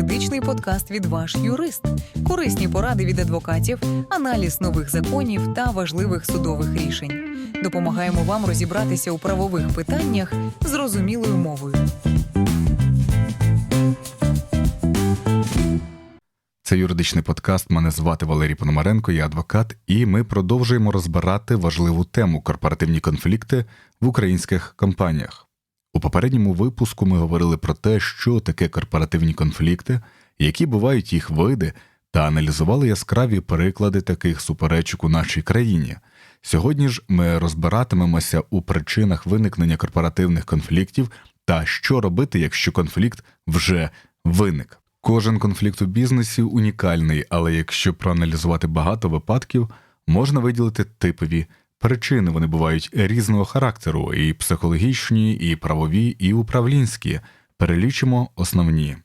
юридичний подкаст від ваш юрист, корисні поради від адвокатів, аналіз нових законів та важливих судових рішень. Допомагаємо вам розібратися у правових питаннях зрозумілою мовою. Це юридичний подкаст. Мене звати Валерій Пономаренко, я адвокат, і ми продовжуємо розбирати важливу тему корпоративні конфлікти в українських компаніях. У попередньому випуску ми говорили про те, що таке корпоративні конфлікти, які бувають їх види, та аналізували яскраві приклади таких суперечок у нашій країні. Сьогодні ж ми розбиратимемося у причинах виникнення корпоративних конфліктів та що робити, якщо конфлікт вже виник. Кожен конфлікт у бізнесі унікальний, але якщо проаналізувати багато випадків, можна виділити типові причини. Вони бувають різного характеру: і психологічні, і правові, і управлінські. Перелічимо основні.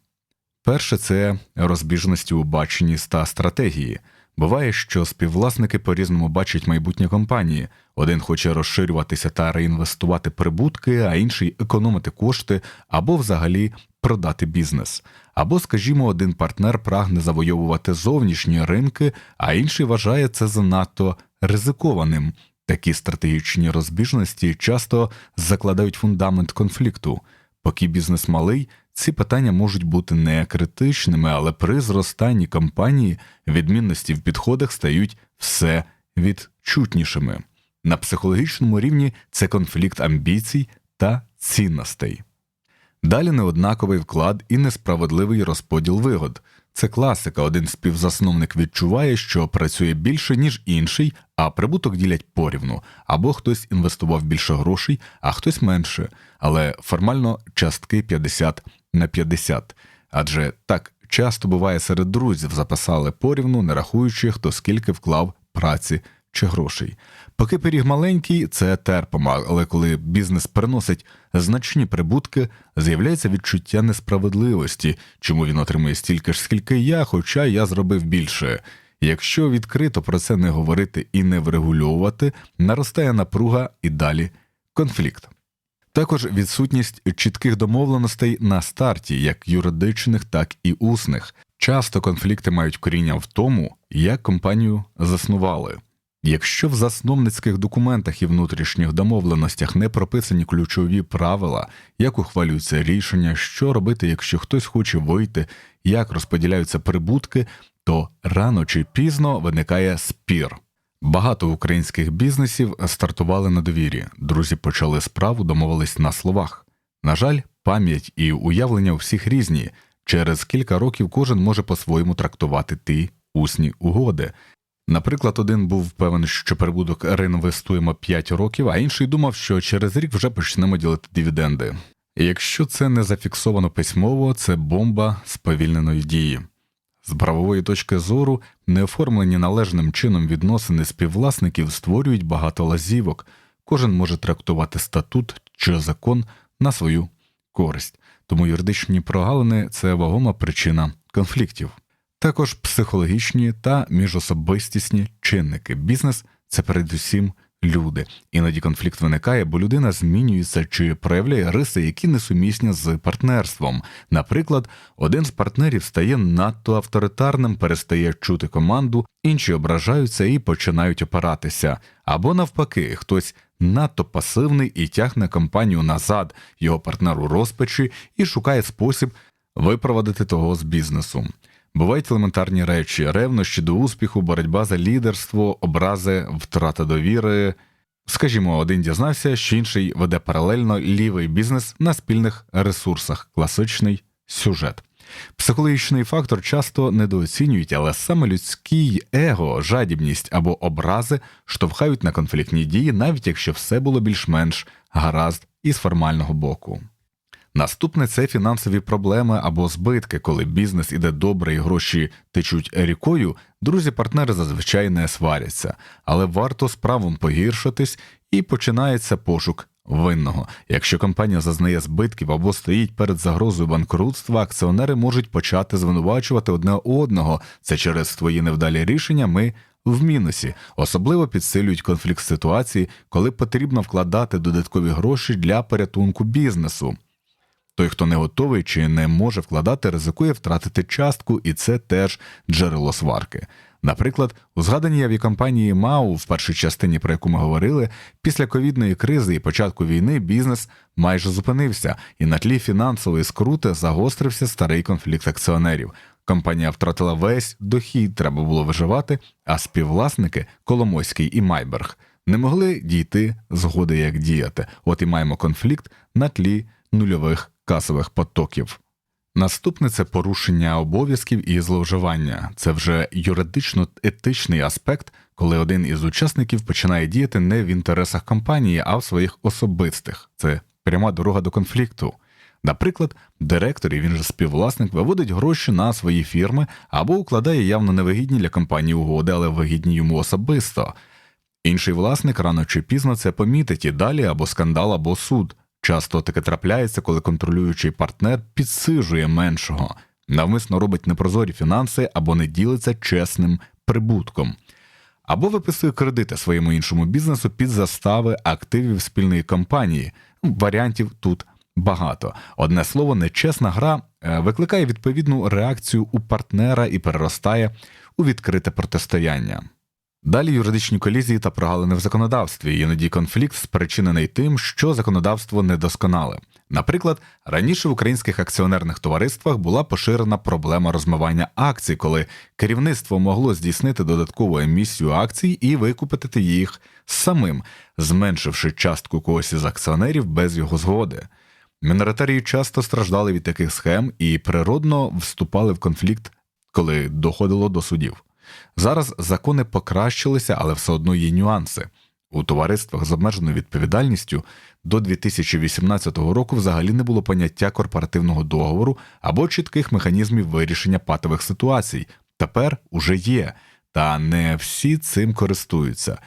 Перше це розбіжності у баченні та стратегії. Буває, що співвласники по-різному бачать майбутнє компанії. Один хоче розширюватися та реінвестувати прибутки, а інший економити кошти або взагалі продати бізнес. Або, скажімо, один партнер прагне завойовувати зовнішні ринки, а інший вважає це занадто ризикованим. Такі стратегічні розбіжності часто закладають фундамент конфлікту. Поки бізнес малий, ці питання можуть бути не критичними, але при зростанні компанії відмінності в підходах стають все відчутнішими. На психологічному рівні це конфлікт амбіцій та цінностей. Далі неоднаковий вклад і несправедливий розподіл вигод. Це класика. Один співзасновник відчуває, що працює більше, ніж інший, а прибуток ділять порівну, або хтось інвестував більше грошей, а хтось менше, але формально частки 50 на 50. Адже так часто буває серед друзів, записали порівну, не рахуючи, хто скільки вклав праці чи грошей. Поки пиріг маленький, це терпимо, але коли бізнес приносить значні прибутки, з'являється відчуття несправедливості, чому він отримує стільки ж, скільки я, хоча я зробив більше. Якщо відкрито про це не говорити і не врегульовувати, наростає напруга і далі конфлікт. Також відсутність чітких домовленостей на старті, як юридичних, так і усних. Часто конфлікти мають коріння в тому, як компанію заснували. Якщо в засновницьких документах і внутрішніх домовленостях не прописані ключові правила, як ухвалюються рішення, що робити, якщо хтось хоче вийти, як розподіляються прибутки, то рано чи пізно виникає спір. Багато українських бізнесів стартували на довірі. Друзі почали справу, домовились на словах. На жаль, пам'ять і уявлення у всіх різні. Через кілька років кожен може по-своєму трактувати ті усні угоди. Наприклад, один був певен, що прибуток реінвестуємо 5 років, а інший думав, що через рік вже почнемо ділити дивіденди. Якщо це не зафіксовано письмово, це бомба сповільненої дії. З правової точки зору, неоформлені належним чином відносини співвласників створюють багато лазівок, кожен може трактувати статут чи закон на свою користь, тому юридичні прогалини це вагома причина конфліктів. Також психологічні та міжособистісні чинники. Бізнес це передусім люди. Іноді конфлікт виникає, бо людина змінюється чи проявляє риси, які несумісні з партнерством. Наприклад, один з партнерів стає надто авторитарним, перестає чути команду, інші ображаються і починають опиратися. Або навпаки, хтось надто пасивний і тягне компанію назад, його партнер у розпачі і шукає спосіб випровадити того з бізнесу. Бувають елементарні речі: ревнощі до успіху, боротьба за лідерство, образи, втрата довіри. Скажімо, один дізнався, що інший веде паралельно лівий бізнес на спільних ресурсах, класичний сюжет. Психологічний фактор часто недооцінюють, але саме людський его, жадібність або образи штовхають на конфліктні дії, навіть якщо все було більш-менш гаразд із формального боку. Наступне це фінансові проблеми або збитки, коли бізнес іде добре і гроші течуть рікою, друзі-партнери зазвичай не сваряться, але варто справом погіршитись і починається пошук винного. Якщо компанія зазнає збитків або стоїть перед загрозою банкрутства, акціонери можуть почати звинувачувати одне одного. Це через твої невдалі рішення ми. В мінусі особливо підсилюють конфлікт ситуації, коли потрібно вкладати додаткові гроші для порятунку бізнесу. Той, хто не готовий чи не може вкладати, ризикує втратити частку, і це теж джерело сварки. Наприклад, у згаданій авіакомпанії МАУ, в першій частині, про яку ми говорили, після ковідної кризи і початку війни бізнес майже зупинився, і на тлі фінансової скрути загострився старий конфлікт акціонерів. Компанія втратила весь дохід, треба було виживати, а співвласники Коломойський і Майберг не могли дійти згоди, як діяти. От і маємо конфлікт на тлі нульових касових потоків. Наступне це порушення обов'язків і зловживання. Це вже юридично-етичний аспект, коли один із учасників починає діяти не в інтересах компанії, а в своїх особистих. Це пряма дорога до конфлікту. Наприклад, директор і він же співвласник виводить гроші на свої фірми або укладає явно невигідні для компанії угоди, але вигідні йому особисто. Інший власник рано чи пізно це помітить і далі або скандал, або суд. Часто таке трапляється, коли контролюючий партнер підсижує меншого, навмисно робить непрозорі фінанси або не ділиться чесним прибутком, або виписує кредити своєму іншому бізнесу під застави активів спільної компанії. Варіантів тут багато. Одне слово, нечесна гра е, викликає відповідну реакцію у партнера і переростає у відкрите протистояння. Далі юридичні колізії та прогалини в законодавстві. Іноді конфлікт спричинений тим, що законодавство недосконале. Наприклад, раніше в українських акціонерних товариствах була поширена проблема розмивання акцій, коли керівництво могло здійснити додаткову емісію акцій і викупити їх самим, зменшивши частку когось із акціонерів без його згоди. Міноритарії часто страждали від таких схем і природно вступали в конфлікт, коли доходило до судів. Зараз закони покращилися, але все одно є нюанси. У товариствах з обмеженою відповідальністю до 2018 року взагалі не було поняття корпоративного договору або чітких механізмів вирішення патових ситуацій. Тепер уже є, та не всі цим користуються.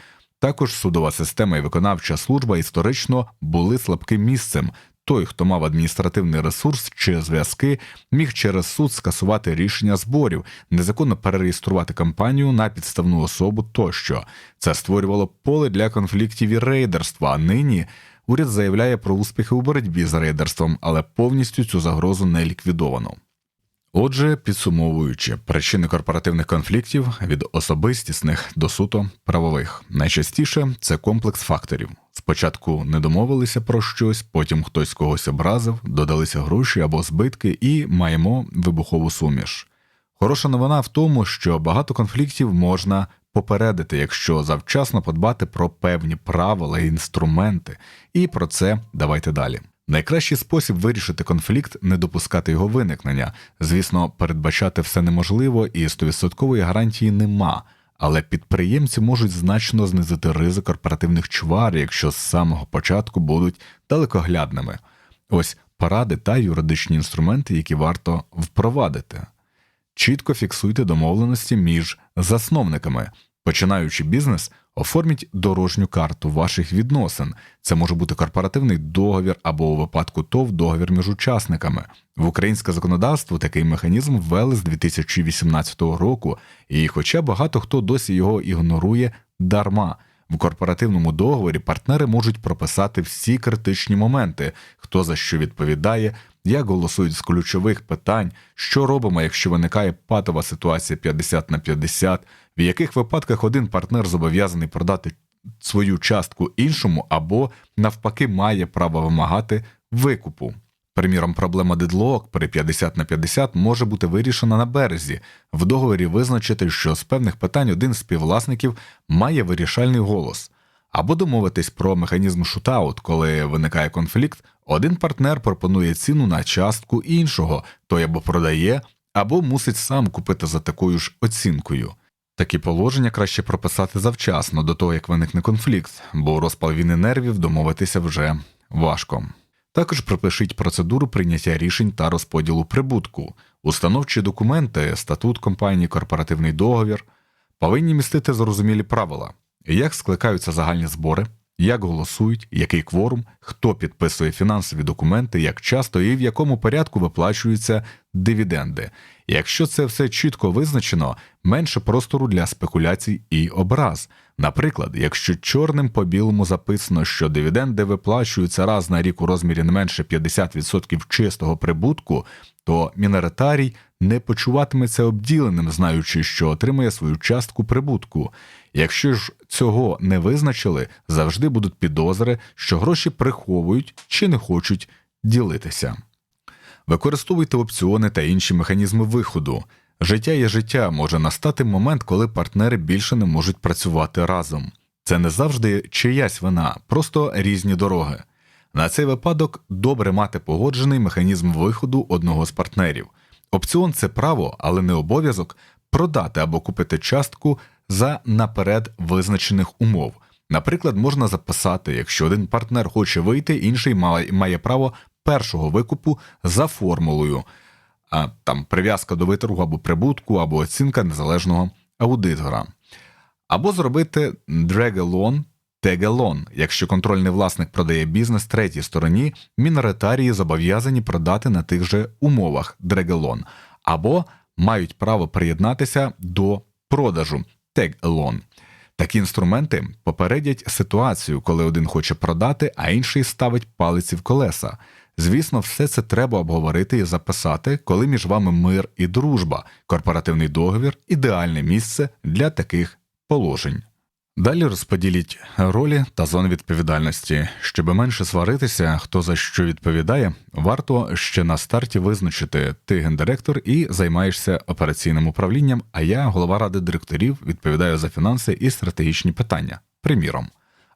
Також судова система і виконавча служба історично були слабким місцем. Той, хто мав адміністративний ресурс чи зв'язки, міг через суд скасувати рішення зборів, незаконно перереєструвати компанію на підставну особу тощо. Це створювало поле для конфліктів і рейдерства. А нині уряд заявляє про успіхи у боротьбі з рейдерством, але повністю цю загрозу не ліквідовано. Отже, підсумовуючи причини корпоративних конфліктів від особистісних до суто правових, найчастіше це комплекс факторів. Спочатку не домовилися про щось, потім хтось когось образив, додалися гроші або збитки, і маємо вибухову суміш. Хороша новина в тому, що багато конфліктів можна попередити, якщо завчасно подбати про певні правила і інструменти, і про це давайте далі. Найкращий спосіб вирішити конфлікт не допускати його виникнення. Звісно, передбачати все неможливо і 100% гарантії нема. Але підприємці можуть значно знизити ризик корпоративних чвар, якщо з самого початку будуть далекоглядними. Ось поради та юридичні інструменти, які варто впровадити. Чітко фіксуйте домовленості між засновниками. Починаючи бізнес, оформіть дорожню карту ваших відносин. Це може бути корпоративний договір або у випадку ТОВ договір між учасниками. В українське законодавство такий механізм ввели з 2018 року, і, хоча багато хто досі його ігнорує, дарма. В корпоративному договорі партнери можуть прописати всі критичні моменти, хто за що відповідає, як голосують з ключових питань, що робимо, якщо виникає патова ситуація 50 на 50, в яких випадках один партнер зобов'язаний продати свою частку іншому або навпаки має право вимагати викупу. Приміром, проблема дедлок при 50 на 50 може бути вирішена на березі. В договорі визначити, що з певних питань один з співвласників має вирішальний голос, або домовитись про механізм шутаут, коли виникає конфлікт, один партнер пропонує ціну на частку іншого, той або продає, або мусить сам купити за такою ж оцінкою. Такі положення краще прописати завчасно до того, як виникне конфлікт, бо розпал війни нервів домовитися вже важко. Також пропишіть процедуру прийняття рішень та розподілу прибутку, установчі документи, статут компанії, корпоративний договір. Повинні містити зрозумілі правила, як скликаються загальні збори, як голосують, який кворум, хто підписує фінансові документи, як часто і в якому порядку виплачуються дивіденди. Якщо це все чітко визначено, менше простору для спекуляцій і образ. Наприклад, якщо чорним по білому записано, що дивіденди виплачуються раз на рік у розмірі не менше 50% чистого прибутку, то міноритарій не почуватиметься обділеним, знаючи, що отримує свою частку прибутку. Якщо ж цього не визначили, завжди будуть підозри, що гроші приховують чи не хочуть ділитися. Використовуйте опціони та інші механізми виходу. Життя є життя може настати момент, коли партнери більше не можуть працювати разом. Це не завжди чиясь вина, просто різні дороги. На цей випадок добре мати погоджений механізм виходу одного з партнерів. Опціон це право, але не обов'язок продати або купити частку за наперед визначених умов. Наприклад, можна записати, якщо один партнер хоче вийти, інший має, право першого викупу за формулою, а там прив'язка до виторгу або прибутку, або оцінка незалежного аудитора. Або зробити drag-along, tag-along. Якщо контрольний власник продає бізнес третій стороні, міноритарії зобов'язані продати на тих же умовах drag-along, або мають право приєднатися до продажу tag-along. Такі інструменти попередять ситуацію, коли один хоче продати, а інший ставить палиці в колеса. Звісно, все це треба обговорити і записати, коли між вами мир і дружба, корпоративний договір ідеальне місце для таких положень. Далі розподіліть ролі та зони відповідальності. Щоб менше сваритися, хто за що відповідає, варто ще на старті визначити ти гендиректор і займаєшся операційним управлінням. А я, голова ради директорів, відповідаю за фінанси і стратегічні питання. Приміром,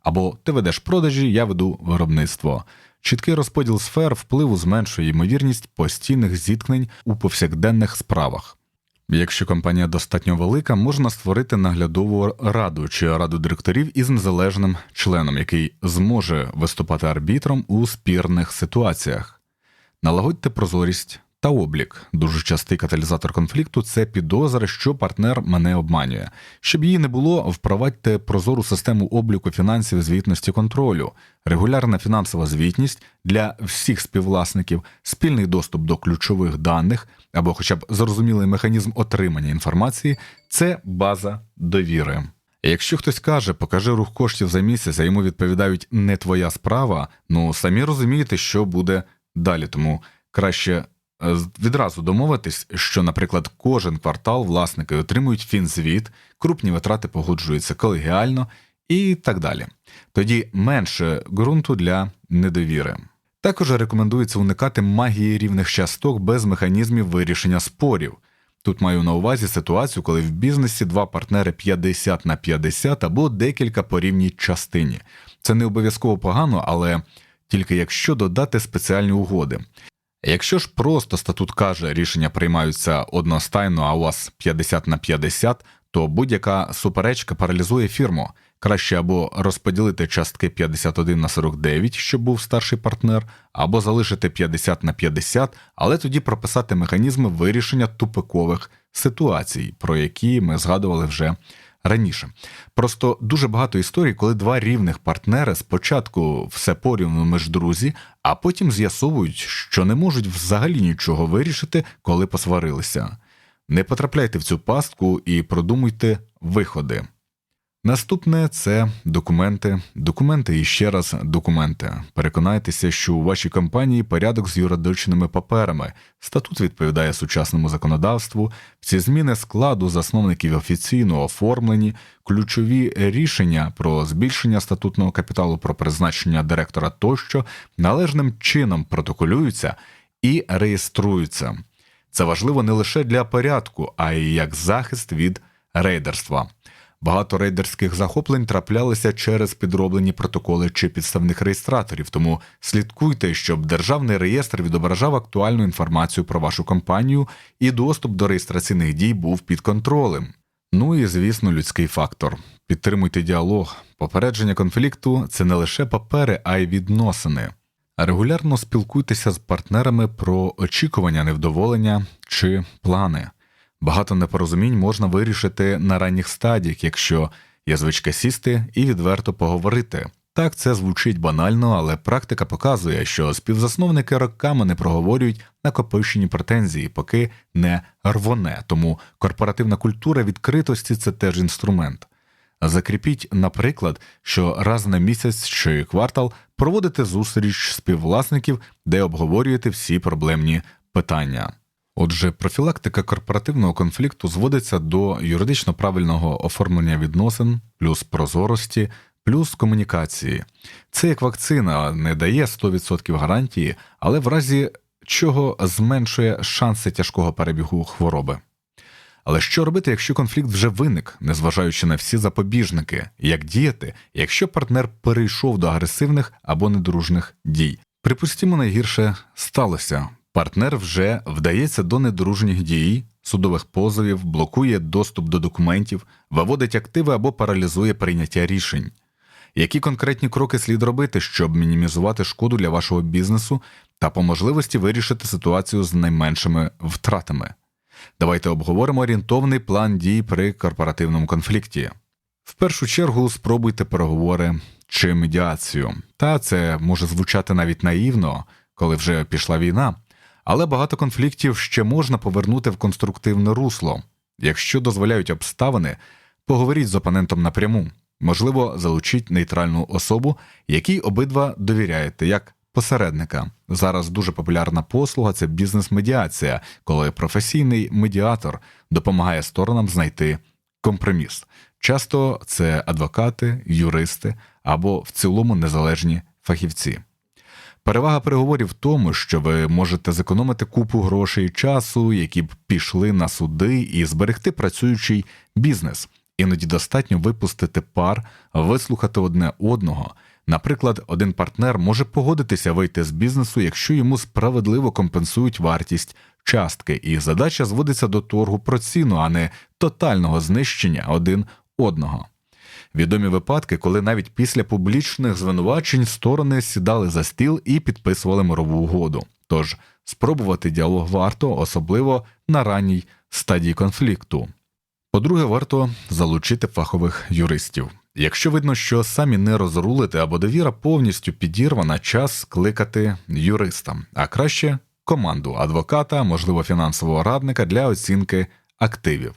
або ти ведеш продажі, я веду виробництво. Чіткий розподіл сфер впливу зменшує ймовірність постійних зіткнень у повсякденних справах. Якщо компанія достатньо велика, можна створити наглядову раду чи раду директорів із незалежним членом, який зможе виступати арбітром у спірних ситуаціях. Налагодьте прозорість та облік. Дуже частий каталізатор конфлікту це підозра, що партнер мене обманює. Щоб її не було, впровадьте прозору систему обліку фінансів, звітності контролю, регулярна фінансова звітність для всіх співвласників, спільний доступ до ключових даних або, хоча б зрозумілий механізм отримання інформації це база довіри. Якщо хтось каже, покажи рух коштів за місяць, а йому відповідають не твоя справа, ну самі розумієте, що буде далі. Тому краще відразу домовитись, що, наприклад, кожен квартал власники отримують фінзвіт, крупні витрати погоджуються колегіально і так далі. Тоді менше ґрунту для недовіри. Також рекомендується уникати магії рівних часток без механізмів вирішення спорів. Тут маю на увазі ситуацію, коли в бізнесі два партнери 50 на 50 або декілька по рівній частині. Це не обов'язково погано, але тільки якщо додати спеціальні угоди. Якщо ж просто статут каже, рішення приймаються одностайно, а у вас 50 на 50, то будь-яка суперечка паралізує фірму. Краще або розподілити частки 51 на 49, щоб був старший партнер, або залишити 50 на 50, але тоді прописати механізми вирішення тупикових ситуацій, про які ми згадували вже раніше. Просто дуже багато історій, коли два рівних партнери спочатку все порівну між друзі, а потім з'ясовують, що не можуть взагалі нічого вирішити, коли посварилися. Не потрапляйте в цю пастку і продумуйте виходи. Наступне це документи, документи і ще раз документи. Переконайтеся, що у вашій компанії порядок з юридичними паперами, статут відповідає сучасному законодавству, всі зміни складу засновників офіційно оформлені, ключові рішення про збільшення статутного капіталу, про призначення директора тощо належним чином протоколюються і реєструються. Це важливо не лише для порядку, а й як захист від рейдерства. Багато рейдерських захоплень траплялися через підроблені протоколи чи підставних реєстраторів, тому слідкуйте, щоб державний реєстр відображав актуальну інформацію про вашу компанію і доступ до реєстраційних дій був під контролем. Ну і звісно, людський фактор. Підтримуйте діалог. Попередження конфлікту це не лише папери, а й відносини. Регулярно спілкуйтеся з партнерами про очікування, невдоволення чи плани. Багато непорозумінь можна вирішити на ранніх стадіях, якщо є звичка сісти і відверто поговорити. Так, це звучить банально, але практика показує, що співзасновники роками не проговорюють накопичені претензії, поки не рвоне. Тому корпоративна культура відкритості це теж інструмент. Закріпіть, наприклад, що раз на місяць чи квартал проводите зустріч співвласників, де обговорюєте всі проблемні питання. Отже, профілактика корпоративного конфлікту зводиться до юридично правильного оформлення відносин, плюс прозорості, плюс комунікації. Це як вакцина не дає 100% гарантії, але в разі чого зменшує шанси тяжкого перебігу хвороби. Але що робити, якщо конфлікт вже виник, незважаючи на всі запобіжники, як діяти, якщо партнер перейшов до агресивних або недружних дій? Припустімо, найгірше сталося. Партнер вже вдається до недружніх дій, судових позовів, блокує доступ до документів, виводить активи або паралізує прийняття рішень. Які конкретні кроки слід робити, щоб мінімізувати шкоду для вашого бізнесу та по можливості вирішити ситуацію з найменшими втратами? Давайте обговоримо орієнтовний план дій при корпоративному конфлікті. В першу чергу спробуйте переговори чи медіацію. Та це може звучати навіть наївно, коли вже пішла війна, але багато конфліктів ще можна повернути в конструктивне русло. Якщо дозволяють обставини, поговоріть з опонентом напряму. Можливо, залучіть нейтральну особу, якій обидва довіряєте, як посередника. Зараз дуже популярна послуга це бізнес-медіація, коли професійний медіатор допомагає сторонам знайти компроміс. Часто це адвокати, юристи або в цілому незалежні фахівці. Перевага переговорів в тому, що ви можете зекономити купу грошей часу, які б пішли на суди, і зберегти працюючий бізнес. Іноді достатньо випустити пар, вислухати одне одного. Наприклад, один партнер може погодитися вийти з бізнесу, якщо йому справедливо компенсують вартість частки, і задача зводиться до торгу про ціну, а не тотального знищення один одного. Відомі випадки, коли навіть після публічних звинувачень сторони сідали за стіл і підписували мирову угоду. Тож спробувати діалог варто, особливо на ранній стадії конфлікту. По-друге, варто залучити фахових юристів. Якщо видно, що самі не розрулите або довіра повністю підірвана, час кликати юриста, а краще команду адвоката, можливо, фінансового радника для оцінки активів.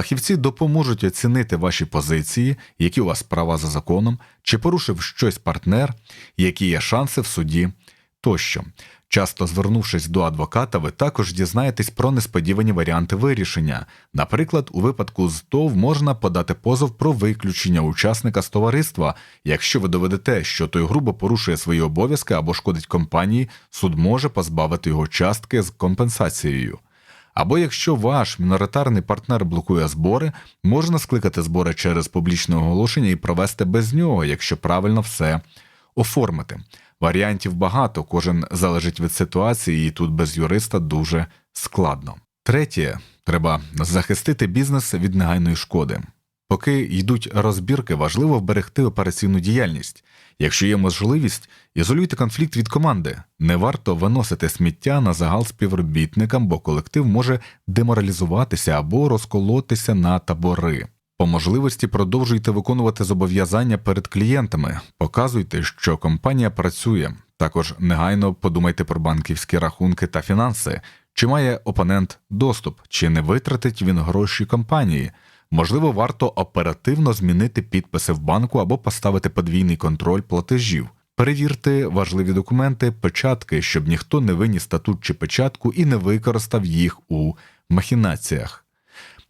Фахівці допоможуть оцінити ваші позиції, які у вас права за законом, чи порушив щось партнер, які є шанси в суді тощо. Часто звернувшись до адвоката, ви також дізнаєтесь про несподівані варіанти вирішення. Наприклад, у випадку з ТОВ можна подати позов про виключення учасника з товариства. Якщо ви доведете, що той грубо порушує свої обов'язки або шкодить компанії, суд може позбавити його частки з компенсацією. Або якщо ваш міноритарний партнер блокує збори, можна скликати збори через публічне оголошення і провести без нього, якщо правильно все оформити. Варіантів багато, кожен залежить від ситуації, і тут без юриста дуже складно. Третє, треба захистити бізнес від негайної шкоди. Поки йдуть розбірки, важливо вберегти операційну діяльність. Якщо є можливість, ізолюйте конфлікт від команди. Не варто виносити сміття на загал співробітникам, бо колектив може деморалізуватися або розколотися на табори. По можливості продовжуйте виконувати зобов'язання перед клієнтами, показуйте, що компанія працює. Також негайно подумайте про банківські рахунки та фінанси, чи має опонент доступ, чи не витратить він гроші компанії. Можливо, варто оперативно змінити підписи в банку або поставити подвійний контроль платежів. Перевірте важливі документи, печатки, щоб ніхто не виніс статут чи печатку і не використав їх у махінаціях.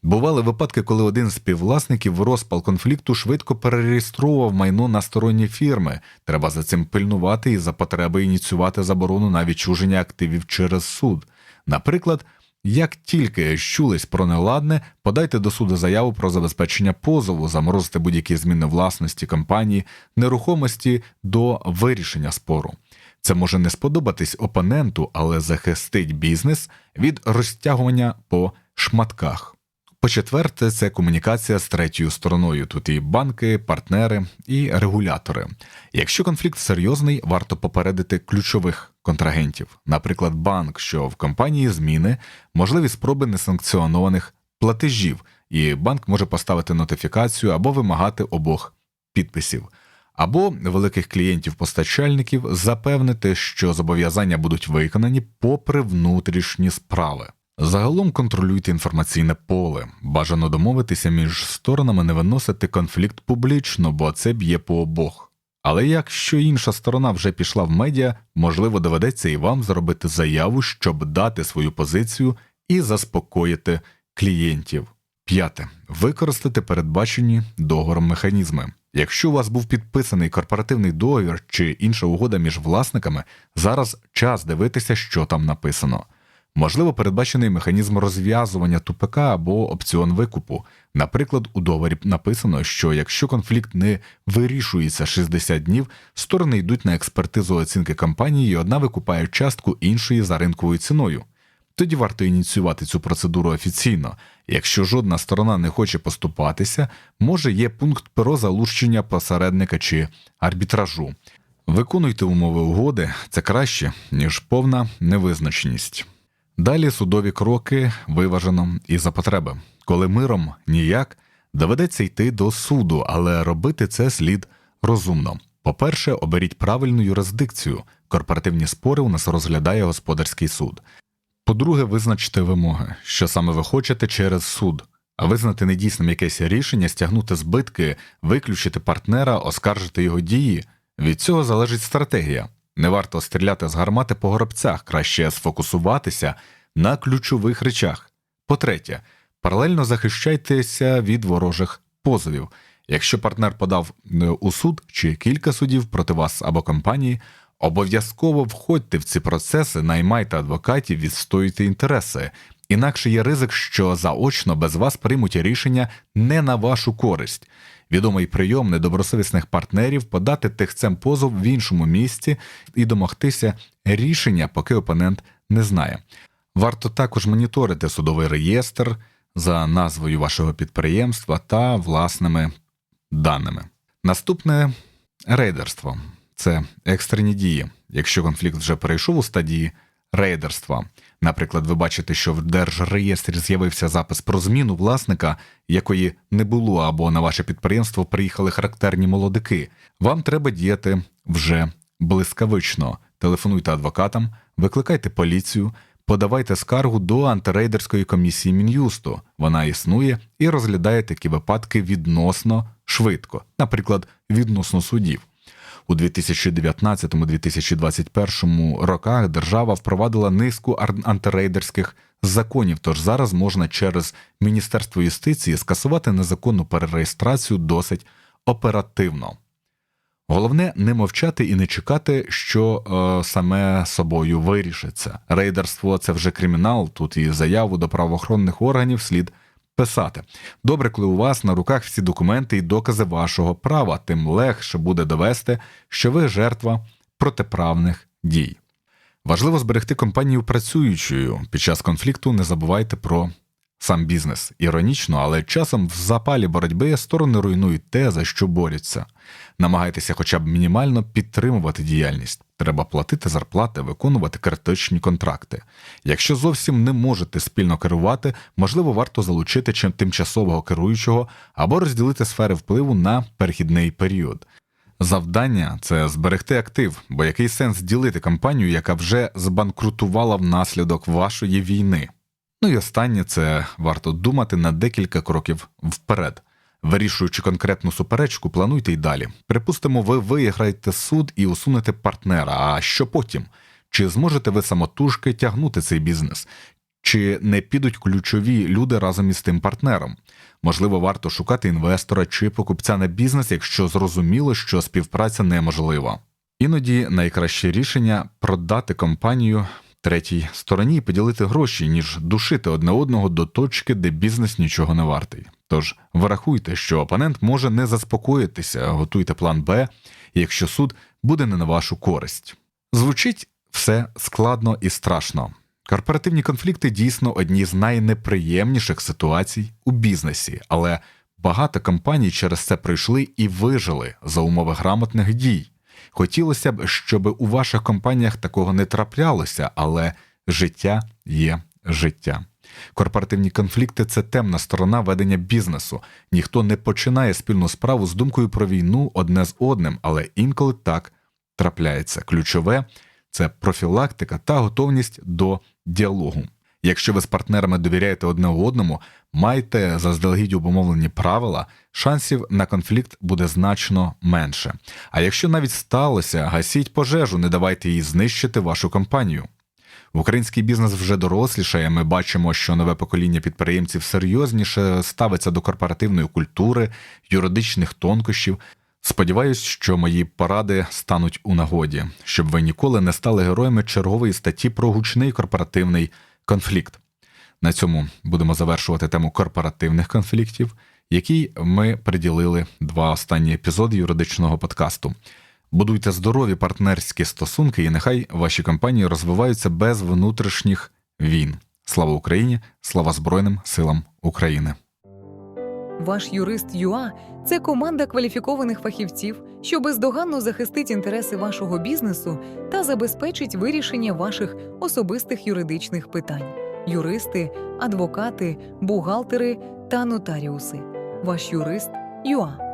Бували випадки, коли один з співвласників в розпал конфлікту швидко перереєстрував майно на сторонні фірми. Треба за цим пильнувати і за потреби ініціювати заборону на відчуження активів через суд. Наприклад, як тільки щулись про неладне, подайте до суду заяву про забезпечення позову, заморозити будь-які зміни власності компанії, нерухомості до вирішення спору. Це може не сподобатись опоненту, але захистить бізнес від розтягування по шматках. По-четверте, це комунікація з третьою стороною. Тут і банки, партнери, і регулятори. Якщо конфлікт серйозний, варто попередити ключових контрагентів, наприклад, банк, що в компанії зміни, можливі спроби несанкціонованих платежів, і банк може поставити нотифікацію або вимагати обох підписів. Або великих клієнтів-постачальників запевнити, що зобов'язання будуть виконані попри внутрішні справи. Загалом контролюйте інформаційне поле. Бажано домовитися між сторонами не виносити конфлікт публічно, бо це б'є по обох. Але якщо інша сторона вже пішла в медіа, можливо, доведеться і вам зробити заяву, щоб дати свою позицію і заспокоїти клієнтів. П'яте. Використати передбачені договором механізми. Якщо у вас був підписаний корпоративний договір чи інша угода між власниками, зараз час дивитися, що там написано. Можливо, передбачений механізм розв'язування тупика або опціон викупу. Наприклад, у договорі написано, що якщо конфлікт не вирішується 60 днів, сторони йдуть на експертизу оцінки компанії, і одна викупає частку іншої за ринковою ціною. Тоді варто ініціювати цю процедуру офіційно. Якщо жодна сторона не хоче поступатися, може є пункт про залучення посередника чи арбітражу. Виконуйте умови угоди, це краще, ніж повна невизначеність. Далі судові кроки виважено і за потреби. Коли миром ніяк, доведеться йти до суду, але робити це слід розумно. По-перше, оберіть правильну юрисдикцію. Корпоративні спори у нас розглядає господарський суд. По-друге, визначте вимоги, що саме ви хочете через суд, а визнати недійсним якесь рішення, стягнути збитки, виключити партнера, оскаржити його дії. Від цього залежить стратегія. Не варто стріляти з гармати по горобцях, краще сфокусуватися на ключових речах. По-третє, паралельно захищайтеся від ворожих позовів. Якщо партнер подав е, у суд чи кілька судів проти вас або компанії, обов'язково входьте в ці процеси, наймайте адвокатів, відстоюйте інтереси. Інакше є ризик, що заочно без вас приймуть рішення не на вашу користь. Відомий прийом недобросовісних партнерів подати тихцем позов в іншому місці і домогтися рішення, поки опонент не знає. Варто також моніторити судовий реєстр за назвою вашого підприємства та власними даними. Наступне рейдерство це екстрені дії. Якщо конфлікт вже перейшов у стадії рейдерства. Наприклад, ви бачите, що в держреєстрі з'явився запис про зміну власника, якої не було, або на ваше підприємство приїхали характерні молодики. Вам треба діяти вже блискавично. Телефонуйте адвокатам, викликайте поліцію, подавайте скаргу до антирейдерської комісії Мін'юсту. Вона існує і розглядає такі випадки відносно швидко, наприклад, відносно судів. У 2019-2021 роках держава впровадила низку антирейдерських законів, тож зараз можна через Міністерство юстиції скасувати незаконну перереєстрацію досить оперативно. Головне не мовчати і не чекати, що е, саме собою вирішиться. Рейдерство це вже кримінал. Тут і заяву до правоохоронних органів слід писати. Добре, коли у вас на руках всі документи і докази вашого права, тим легше буде довести, що ви жертва протиправних дій. Важливо зберегти компанію працюючою. Під час конфлікту не забувайте про сам бізнес. Іронічно, але часом в запалі боротьби сторони руйнують те, за що борються. Намагайтеся хоча б мінімально підтримувати діяльність. Треба платити зарплати, виконувати критичні контракти. Якщо зовсім не можете спільно керувати, можливо, варто залучити чим тимчасового керуючого або розділити сфери впливу на перехідний період. Завдання це зберегти актив, бо який сенс ділити компанію, яка вже збанкрутувала внаслідок вашої війни. Ну і останнє це варто думати на декілька кроків вперед. Вирішуючи конкретну суперечку, плануйте й далі. Припустимо, ви виграєте суд і усунете партнера. А що потім? Чи зможете ви самотужки тягнути цей бізнес? Чи не підуть ключові люди разом із тим партнером? Можливо, варто шукати інвестора чи покупця на бізнес, якщо зрозуміло, що співпраця неможлива. Іноді найкраще рішення продати компанію третій стороні і поділити гроші, ніж душити одне одного до точки, де бізнес нічого не вартий. Тож врахуйте, що опонент може не заспокоїтися, готуйте план Б, якщо суд буде не на вашу користь. Звучить все складно і страшно. Корпоративні конфлікти дійсно одні з найнеприємніших ситуацій у бізнесі, але багато компаній через це пройшли і вижили за умови грамотних дій. Хотілося б, щоб у ваших компаніях такого не траплялося, але життя є життя. Корпоративні конфлікти це темна сторона ведення бізнесу. Ніхто не починає спільну справу з думкою про війну одне з одним, але інколи так трапляється. Ключове це профілактика та готовність до діалогу. Якщо ви з партнерами довіряєте одне одному, майте заздалегідь обумовлені правила, шансів на конфлікт буде значно менше. А якщо навіть сталося, гасіть пожежу, не давайте їй знищити вашу компанію. Український бізнес вже дорослішає. Ми бачимо, що нове покоління підприємців серйозніше ставиться до корпоративної культури, юридичних тонкощів. Сподіваюсь, що мої поради стануть у нагоді, щоб ви ніколи не стали героями чергової статті про гучний корпоративний конфлікт. На цьому будемо завершувати тему корпоративних конфліктів, якій ми приділили два останні епізоди юридичного подкасту. Будуйте здорові партнерські стосунки, і нехай ваші компанії розвиваються без внутрішніх війн. Слава Україні! Слава Збройним силам України! Ваш юрист ЮА це команда кваліфікованих фахівців, що бездоганно захистить інтереси вашого бізнесу та забезпечить вирішення ваших особистих юридичних питань. Юристи, адвокати, бухгалтери та нотаріуси. Ваш юрист ЮА.